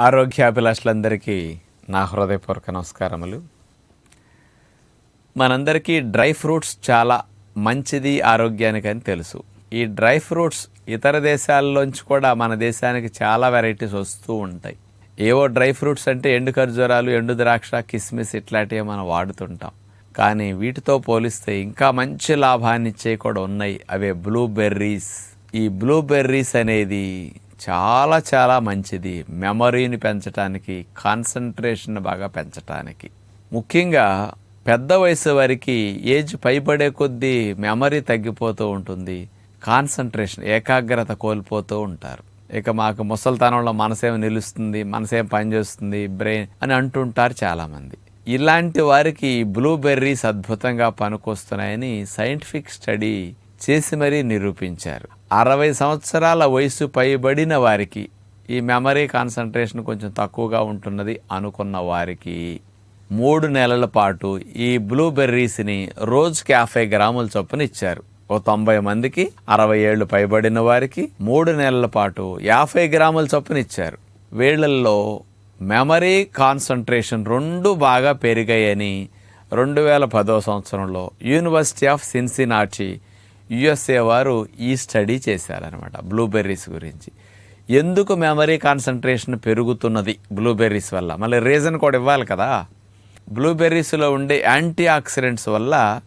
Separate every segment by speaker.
Speaker 1: ఆరోగ్యాభిలాషులందరికీ నా హృదయపూర్వక నమస్కారములు. మనందరికీ డ్రై ఫ్రూట్స్ చాలా మంచిది ఆరోగ్యానికి అని తెలుసు. ఈ డ్రై ఫ్రూట్స్ ఇతర దేశాల్లోంచి కూడా మన దేశానికి చాలా వెరైటీస్ వస్తూ ఉంటాయి. ఏవో డ్రై ఫ్రూట్స్ అంటే ఎండు ఖర్జూరాలు ఎండు ద్రాక్ష కిస్మిస్ ఇట్లాంటివి మనం వాడుతుంటాం. కానీ వీటితో పోలిస్తే ఇంకా మంచి లాభాన్ని ఇచ్చే కూడా ఉన్నాయి. అవే బ్లూబెర్రీస్. ఈ బ్లూబెర్రీస్ అనేది చాలా చాలా మంచిది. మెమరీని పెంచడానికి కాన్సన్ట్రేషన్ బాగా పెంచడానికి ముఖ్యంగా పెద్ద వయసు వారికి ఏజ్ పైబడే కొద్దీ మెమరీ తగ్గిపోతూ ఉంటుంది. కాన్సన్ట్రేషన్ ఏకాగ్రత కోల్పోతూ ఉంటారు. ఇక మాకు ముసలితనంలో మనసేం నిలుస్తుంది మనసేం పనిచేస్తుంది బ్రెయిన్ అని అంటుంటారు చాలామంది. ఇలాంటి వారికి బ్లూబెర్రీస్ అద్భుతంగా పనికొస్తున్నాయని సైంటిఫిక్ స్టడీ చేసి మరీ నిరూపించారు. అరవై సంవత్సరాల వయసు పైబడిన వారికి ఈ మెమరీ కాన్సన్ట్రేషన్ కొంచెం తక్కువగా ఉంటున్నది అనుకున్న వారికి మూడు నెలల పాటు ఈ బ్లూబెర్రీస్ని రోజుకి యాభై గ్రాముల చొప్పున ఇచ్చారు. ఓ తొంభై మందికి అరవై ఏళ్ళు పైబడిన వారికి మూడు నెలల పాటు యాభై గ్రాముల చొప్పున ఇచ్చారు. వీళ్ళల్లో మెమరీ కాన్సన్ట్రేషన్ రెండు బాగా పెరిగాయని రెండు వేల పదో సంవత్సరంలో యూనివర్సిటీ ఆఫ్ సిన్సినాచి యుఎస్ఏ వారు ఈ స్టడీ చేశారనమాట బ్లూబెర్రీస్ గురించి. ఎందుకు మెమరీ కాన్సన్ట్రేషన్ పెరుగుతున్నది బ్లూబెర్రీస్ వల్ల? మళ్ళీ రీజన్ కూడా ఇవ్వాలి కదా. బ్లూబెర్రీస్లో ఉండే యాంటీ ఆక్సిడెంట్స్ వల్ల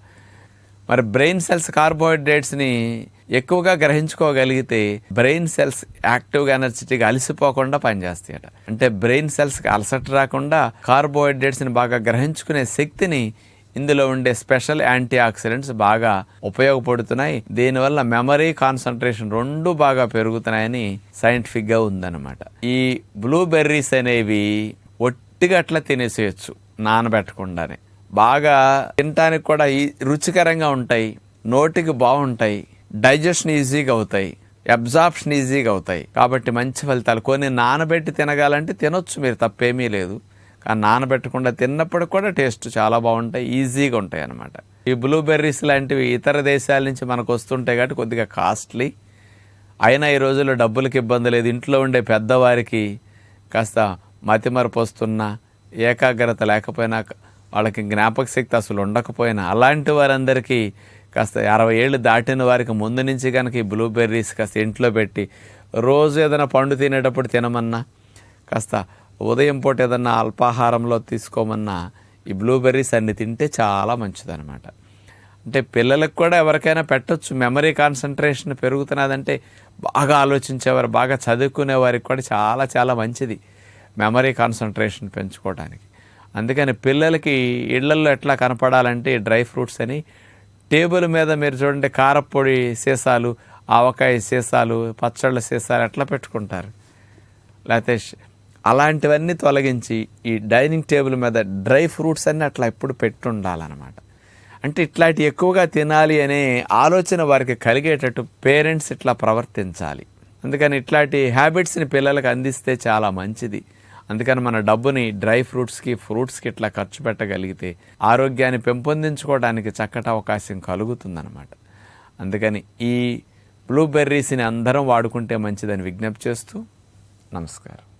Speaker 1: మరి బ్రెయిన్ సెల్స్ కార్బోహైడ్రేట్స్ని ఎక్కువగా గ్రహించుకోగలిగితే బ్రెయిన్ సెల్స్ యాక్టివ్గా ఎనర్జెటిక్గా అలసిపోకుండా పనిచేస్తాయట. అంటే బ్రెయిన్ సెల్స్కి అలసట రాకుండా కార్బోహైడ్రేట్స్ని బాగా గ్రహించుకునే శక్తిని ఇందులో ఉండే స్పెషల్ యాంటీ ఆక్సిడెంట్స్ బాగా ఉపయోగపడుతున్నాయి. దీనివల్ల మెమరీ కాన్సన్ట్రేషన్ రెండు బాగా పెరుగుతున్నాయని సైంటిఫిక్గా ఉందన్నమాట. ఈ బ్లూబెర్రీస్ అనేవి ఒట్టిగా అట్లా తినేసేయచ్చు నానబెట్టకుండానే. బాగా తినటానికి కూడా ఈ రుచికరంగా ఉంటాయి నోటికి బాగుంటాయి డైజెషన్ ఈజీగా అవుతాయి అబ్జార్ప్షన్ ఈజీగా అవుతాయి. కాబట్టి మంచి ఫలితాలు. కొన్ని నానబెట్టి తినగాలంటే తినొచ్చు మీరు తప్పేమీ లేదు. నానబెట్టకుండా తిన్నప్పుడు కూడా టేస్ట్ చాలా బాగుంటాయి ఈజీగా ఉంటాయి అన్నమాట. ఈ బ్లూబెర్రీస్ లాంటివి ఇతర దేశాల నుంచి మనకు వస్తుంటాయి కాబట్టి కొద్దిగా కాస్ట్లీ. అయినా ఈ రోజుల్లో డబ్బులకి ఇబ్బంది లేదు. ఇంట్లో ఉండే పెద్దవారికి కాస్త మతిమరపు వస్తున్నా ఏకాగ్రత లేకపోయినా వాళ్ళకి జ్ఞాపక శక్తి అసలు ఉండకపోయినా అలాంటి వారందరికీ కాస్త అరవై ఏళ్ళు దాటిన వారికి ముందు నుంచి కనుక ఈ బ్లూబెర్రీస్ కాస్త ఇంట్లో పెట్టి రోజు ఏదైనా పండు తినేటప్పుడు తినమన్నా కాస్త ఉదయం పూట ఏదన్నా అల్పాహారంలో తీసుకోమన్నా ఈ బ్లూబెర్రీస్ అన్ని తింటే చాలా మంచిదన్నమాట. అంటే పిల్లలకు కూడా ఎవరికైనా పెట్టొచ్చు. మెమరీ కాన్సన్ట్రేషన్ పెరుగుతున్నదంటే బాగా ఆలోచించేవారు బాగా చదువుకునే వారికి కూడా చాలా చాలా మంచిది మెమరీ కాన్సన్ట్రేషన్ పెంచుకోవడానికి. అందుకని పిల్లలకి ఇళ్ళల్లో ఎట్లా కనపడాలంటే డ్రై ఫ్రూట్స్ అని టేబుల్ మీద మీరు చూడండి కారపొడి సీసాలు ఆవకాయ సీసాలు పచ్చళ్ళ సీసాలు ఎట్లా పెట్టుకుంటారు? లేకపోతే అలాంటివన్నీ తొలగించి ఈ డైనింగ్ టేబుల్ మీద డ్రై ఫ్రూట్స్ అన్నీ అట్లా ఎప్పుడు పెట్టుండాలన్నమాట. అంటే ఇట్లాంటి ఎక్కువగా తినాలి అనే ఆలోచన వారికి కలిగేటట్టు పేరెంట్స్ ఇట్లా ప్రవర్తించాలి. అందుకని ఇట్లాంటి హ్యాబిట్స్ని పిల్లలకు అందిస్తే చాలా మంచిది. అందుకని మన డబ్బుని డ్రై ఫ్రూట్స్కి ఫ్రూట్స్కి ఇట్లా ఖర్చు పెట్టగలిగితే ఆరోగ్యాన్ని పెంపొందించుకోవడానికి చక్కటి అవకాశం కలుగుతుందన్నమాట. అందుకని ఈ బ్లూబెర్రీస్ని అందరం వాడుకుంటే మంచిదని విజ్ఞప్తి చేస్తూ నమస్కారం.